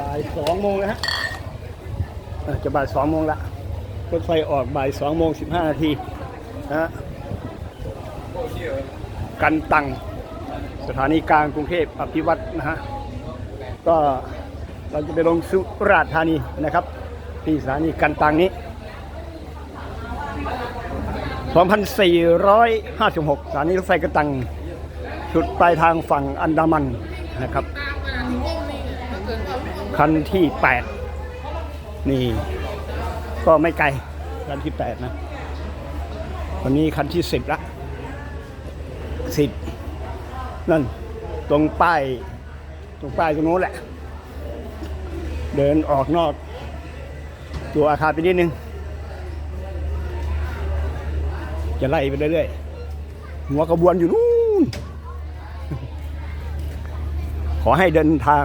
บ่ายสองโมงแล้วฮะจะบ่ายสองโมงละรถไฟออกบ่ายสองโมงสิบห้านาทีนะฮะกันตังสถานีกลางกรุงเทพอภิวัตนะฮะก็เราจะไปลงสุราษฎร์ธานีนะครับ ที่สถานีกันตังนี้ 2,456 สถานีรถไฟกันตัง จุดปลายทางฝั่งอันดามันนะครับ คันที่8นี่ ก็ไม่ไกล คันที่8นะ วันนี้คันที่10ละ10นั่น ตรงป้าย ตรงป้ายตรงโน้นแหละ เดินออกนอก ตัวอาคารไปนิดนึง จะไล่ไปเรื่อยๆ หัวกระบวนอยู่นู่น ขอให้เดินทาง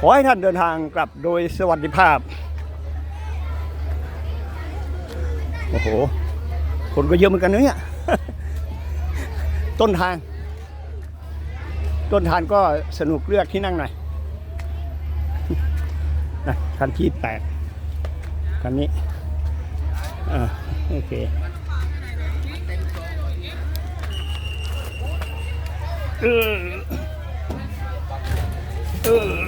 ขอให้ท่านเดินทางกลับโดยสวัสดิภาพ โอ้โห คนก็เยอะเหมือนกันนะเนี่ย ต้นทาง ต้นทางก็สนุกเลือกที่นั่งหน่อยนะคันที่แปดคันนี้ อ่า โอเคเออเออเอ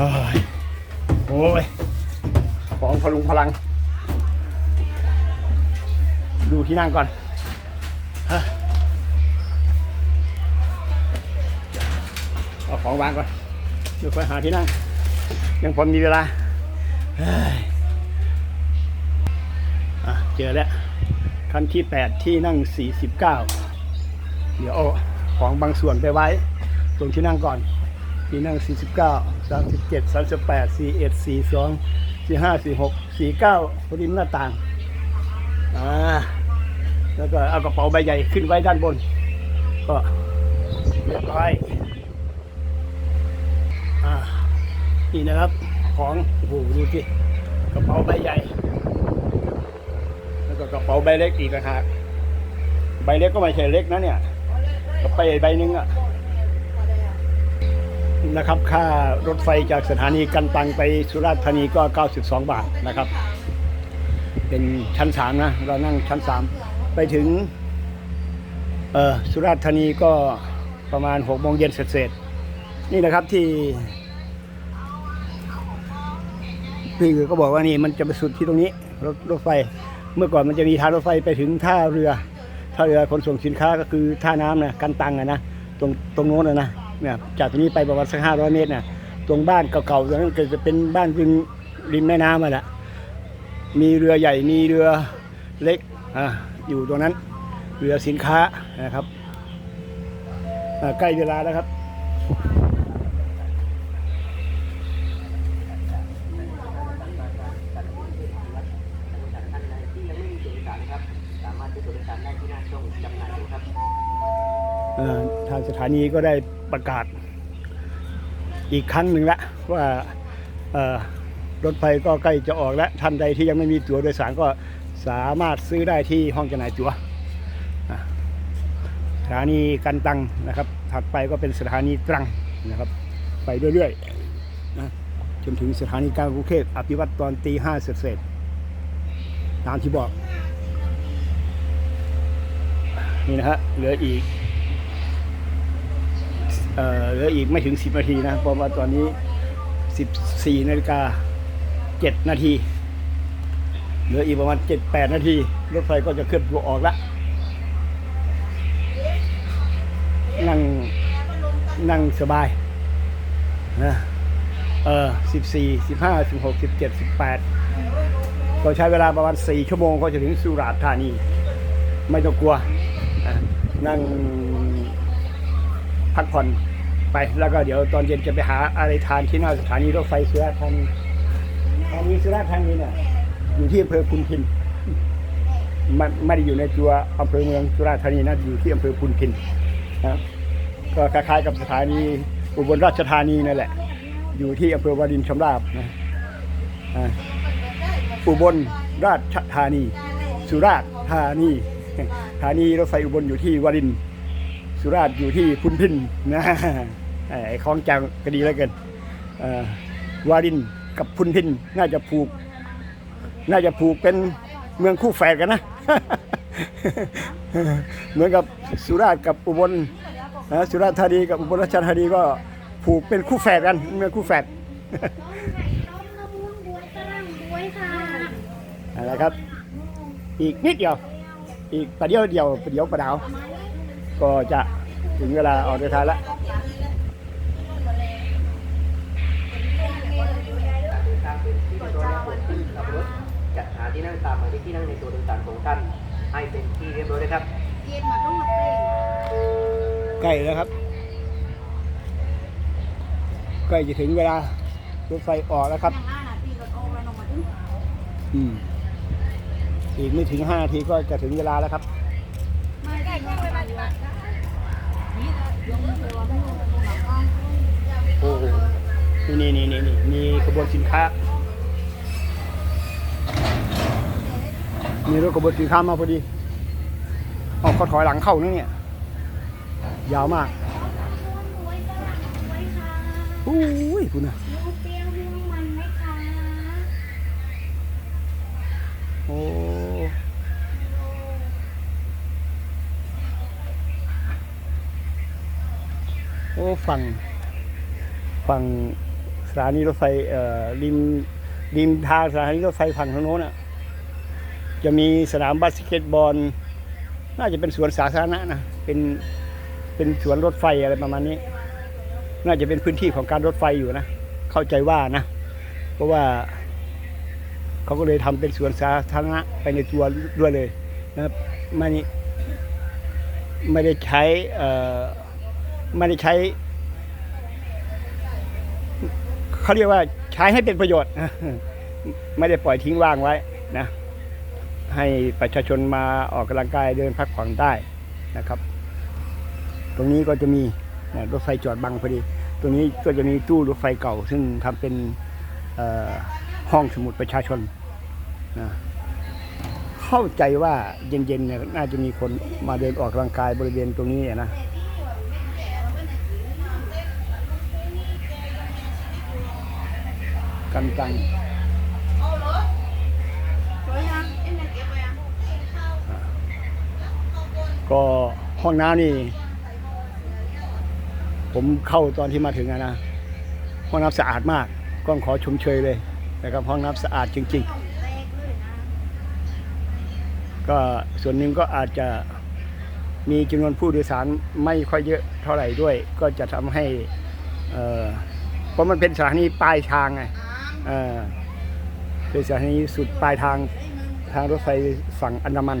โอ้ยของพลุงพลัง ดูที่นั่งก่อนเอาของวางก่อนเดี๋ยวค่อยหาที่นั่ง ยังพอมีเวลาเฮ้ยอะเจอแล้วคันที่ 8 ที่นั่ง 49 เดี๋ยวเอาของบางส่วนไปไว้ ตรงที่นั่งก่อน ที่นั่ง49 37 38 41 42 45 46 49ริมหน้าต่างอ่าแล้วก็เอากระเป๋าใบใหญ่ขึ้นไว้ด้านบน ก็เรียบร้อยอ่านี่นะครับของโอ้โหดูสิกระเป๋าใบใหญ่ แล้วก็กระเป๋าใบเล็กอีกนะฮะใบเล็กก็ไม่ใช่เล็กนะเนี่ยกระเป๋าใบหนึ่งอะ นะครับ ค่ารถไฟจากสถานีกันตังไปสุราษฎร์ธานีก็ 92 บาทนะครับ เป็นชั้น 3 นะ เรานั่งชั้น 3 ไปถึงเออสุราษฎร์ธานีก็ประมาณ6โมงเย็นเสร็จๆนี่นะครับที่นี่คือก็บอกว่านี่มันจะไปสุดที่ตรงนี้รถรถไฟ เมื่อก่อนมันจะมีทางรถไฟไปถึงท่าเรือท่าเรือขนส่งสินค้าก็คือท่าน้ำนะกันตังอะนะตรงตรงโน้นนะนะ เนี่ยจากตรงนี้ไปประมาณสักห้าร้อยเมตรน่ะตรงบ้านเก่าๆตรงนั้นก็จะเป็นบ้านริมริมแม่น้ำอะแหละมีเรือใหญ่มีเรือเล็กอะอยู่ตรงนั้น เรือสินค้านะครับใกล้เวลาแล้วครับเอ่อทางสถานีก็ได้ ประกาศ อีกครั้งหนึ่งแล้วว่ารถไฟก็ใกล้จะออกแล้วท่านใดที่ยังไม่มีตั๋วโดยสารก็สามารถซื้อได้ที่ห้องจำหน่ายตั๋วสถานีกันตังนะครับ ถัดไปก็เป็นสถานีตรังนะครับ ไปเรื่อยๆนะจนถึงสถานีกลางกรุงเทพอภิวัตรตอนตีห้าเสร็จๆตามที่บอก นี่นะฮะเหลืออีก เออเหลืออีกไม่ถึง 10 นาทีนะเพราะว่าตอนนี้ 14นาฬิกา7นาทีเหลืออีกประมาณ 7-8 นาที รถไฟก็จะเคลื่อนตัวออกละนั่งนั่งสบายนะเออ14 15 16 17 18ก็ใช้เวลาประมาณ4ชั่วโมงก็จะถึงสุราษฎร์ธานี ไม่ต้องกลัว นั่งพักผ่อน ไปแล้วก็เดี๋ยวตอนเย็นจะไปหาอะไรทานที่หน้าสถานีรถไฟสุราษฎร์ธานีตอนนี้สุราษฎร์ธานีเนี่ยอยู่ที่อำเภอพุนพินไม่ไม่ได้อยู่ในตัวอำเภอเมืองสุราษฎร์ธานีนะอยู่ที่อำเภอพุนพินนะก็คล้ายๆกับสถานีอุบลราชธานีนั่นแหละ อยู่ที่อำเภอวารินชำราบนะอ่าอุบลราชธานี สุราษฎร์ธานีสถานีรถไฟอุบลอยู่ที่วาริน สุราษฎร์อยู่ที่พุนพินนะไอ้คลองจังก็ดีแล้วกันวารินกับพุนพินน่าจะผูก น่าจะผูกเป็นเมืองคู่แฝดกันนะ เหมือนกับสุราษฎร์กับอุบลนะสุราษฎร์ธานีกับอุบลราชธานีก็ผูกเป็นคู่แฝดกันเมืองคู่แฝดอะม่วงบวยฝรั่งบวยค่ะอะไรครับ อีกนิดเดียว อีกประเดี๋ยวเดียวประเดี๋ยวประดาว ก็จะถึงเวลาออกเดินทางแล้วตามเป็นที่โดยระบบที่ขับรถจัดหาที่นั่งตามหมายเลขที่นั่งในตัวโดยสารของท่านให้เป็นที่เรียบร้อยนะครับเย็นมาต้องมาเปล่งใกล้แล้วครับใกล้จะถึงเวลารถไฟออกแล้วครับห้านาทีรถโอ้แล้วลงมาถึงอืมอีกไม่ถึงห้านาทีก็จะถึงเวลาแล้วครับ โอ้โหนี่นี่นี่นี่มีขบวนสินค้า มีรถขบวนสินค้ามาพอดีเอาเขาถอยหลังเข้านะเนี่ย ยาวมากบวยฝรั่งบวยค่ะอุ้ยคุณนะ เปรี้ยวเปรี้ยวห่วงมันไหมคะ โอ้โอ้ ฝั่งฝั่งสถานีรถไฟเอ่อริมริมทางสถานีรถไฟฝั่งทางโน้นอะจะมีสนามบาสเกตบอล น่าจะเป็นสวนสาธารณะนะเป็นเป็นสวนรถไฟอะไรประมาณนี้ น่าจะเป็นพื้นที่ของการรถไฟอยู่นะ เข้าใจว่านะ เพราะว่าเขาก็เลยทำเป็นสวนสาธารณะไปในตัวด้วยเลยนะครับไม่ไม่ได้ใช้เอ่อ ไม่ได้ใช้เขาเรียกว่าใช้ให้เป็นประโยชน์ ไม่ได้ปล่อยทิ้งว่างไว้นะ ให้ประชาชนมาออกกำลังกายเดินพักผ่อนได้นะครับ ตรงนี้ก็จะมีนะรถไฟจอดบังพอดี ตรงนี้ก็จะมีตู้รถไฟเก่า ซึ่งทำเป็นห้องสมุดประชาชนนะเข้าใจว่าเย็นๆเนี่ยน่าจะมีคนมาเดินออกกำลังกายบริเวณตรงนี้นะ กันจังก็ห้องน้ำนี่ ผมเข้าตอนที่มาถึงนะห้องน้ำสะอาดมากก็ขอชมเชยเลยนะครับห้องน้ำสะอาดจริง ๆ ก็ส่วนหนึ่งก็อาจจะมีจำนวนผู้โดยสารไม่ค่อยเยอะเท่าไหร่ด้วย ก็จะทำให้เอ่อเพราะมันเป็นสถานีปลายทางไง เป็นสถานีสุดปลายทางทางรถไฟฝั่งอันดามัน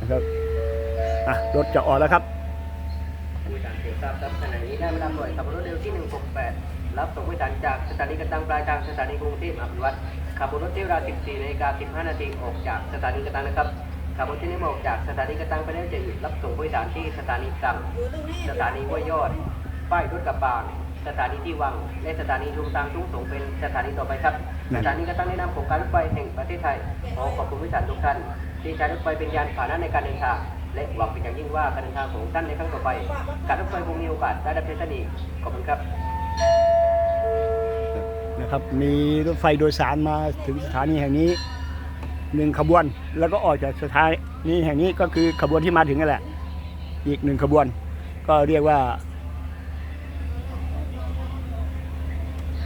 นะครับอะรถจะออกแล้วครับผู้โดยสารเสียทราบครับขณะนี้ได้มารับหน่วยขับรถเร็วที่ 168 รับส่งผู้โดยสารจากสถานีกระตังปลายทางสถานีกรุงเทพอภิวัตรขับรถที่เวลา 14นาฬิกา15นาทีออกจากสถานีกระตังนะครับขับรถที่นี้ออกจากสถานีกระตังไปแล้วจะหยุดรับส่งผู้โดยสารที่สถานีตรังสถานีห้วยยอด ป้ายรถกระบาง สถานีที่วัง และสถานีชุมทางทุ่งสงเป็นสถานีต่อไปครับนั่สนถานีกระตังในนามของการรถไฟแห่งประเทศไทยขอขอบคุณผู้โดยสารทุกท่านที่ใช้รถไฟเป็นยานพาหนะในการเดินทางและหวังเป็นอย่างยิ่งว่าการเดินทางของท่านในครั้งต่อไป การรถไฟคงมีโอกาสได้รับใช้ท่านอีกขอบคุณครับนะครับมีรถไฟโดยสารมาถึงสถานีแห่งนี้หนึ่งขบวน แล้วก็ออกจากสถานีแห่งนี้ก็คือขบวนที่มาถึงนั่นแหละ อีกหนึ่งขบวน ก็เรียกว่าเอ่อ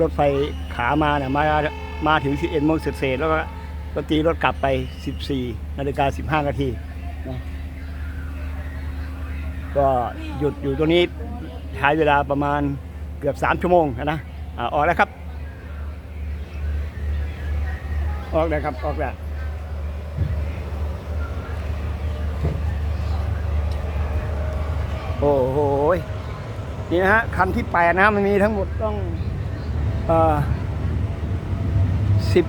รถไฟขามาเนี่ยมามาถึง11โมงเศษๆแล้วก็ก็ตีรถกลับไป14นาฬิกา15นาทีนะก็หยุดอยู่ตรงนี้ใช้เวลาประมาณเกือบ3ชั่วโมงนะอออกแล้วครับ ออกแล้วครับ ออกแล้วโอ้โห นี่นะฮะ คันที่แปดนะมันมีทั้งหมดต้อง สิบ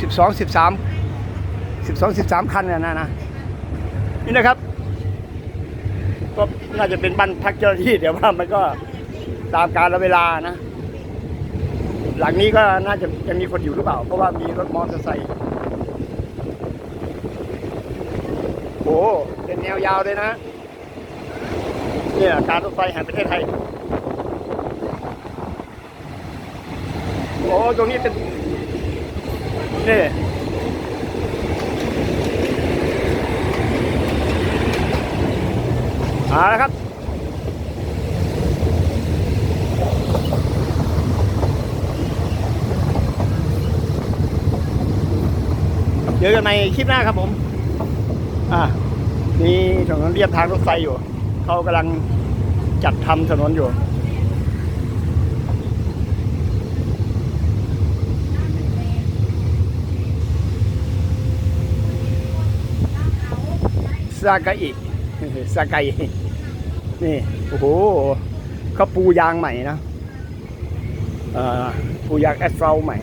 สิบสองสิบสามสิบสองสิบสามคันเนี่ยนะนะนี่นะครับก็น่าจะเป็นบ้านพักเจ้าหน้าที่เดี๋ยวว่ามันก็ตามการเวลานะ หลังนี้ก็น่าจะยังมีคนอยู่หรือเปล่า เพราะว่ามีรถมอเตอร์ไซค์โอ้เป็นแนวยาวเลยนะ เนี่ยการรถไฟแห่งประเทศไทย โอ้ตรงนี้เป็นนี่เอาละครับเจอกันในคลิปหน้าครับผม อ่ามีถนนเรียบทางรถไฟอยู่ เขากำลังจัดทำถนนอยู่ ซากาอิซากาอินี่โอ้โหเขาปูยางใหม่นะอ่อปูยางแอสฟัลใหม่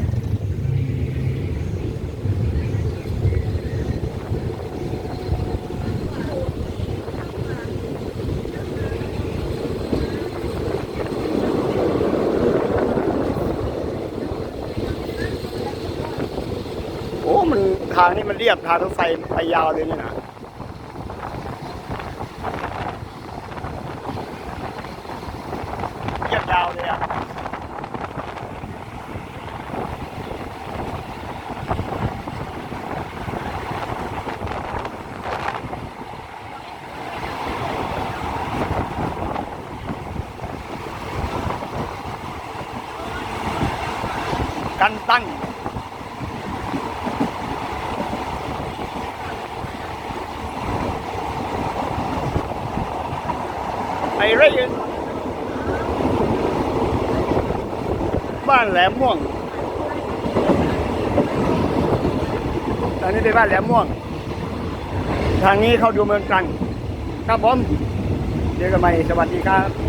โอ้มันทางนี้มันเรียบทางรถไฟไปยาวเลยนี่นะ เรียบยาวเลยอะ กันตั้ง ไรอยู่บ้านแหลมม่วง อันนี้เป็นบ้านแหลมม่วง ทางนี้เข้าดูเมืองตรังครับผม เจอกันใหม่ สวัสดีครับ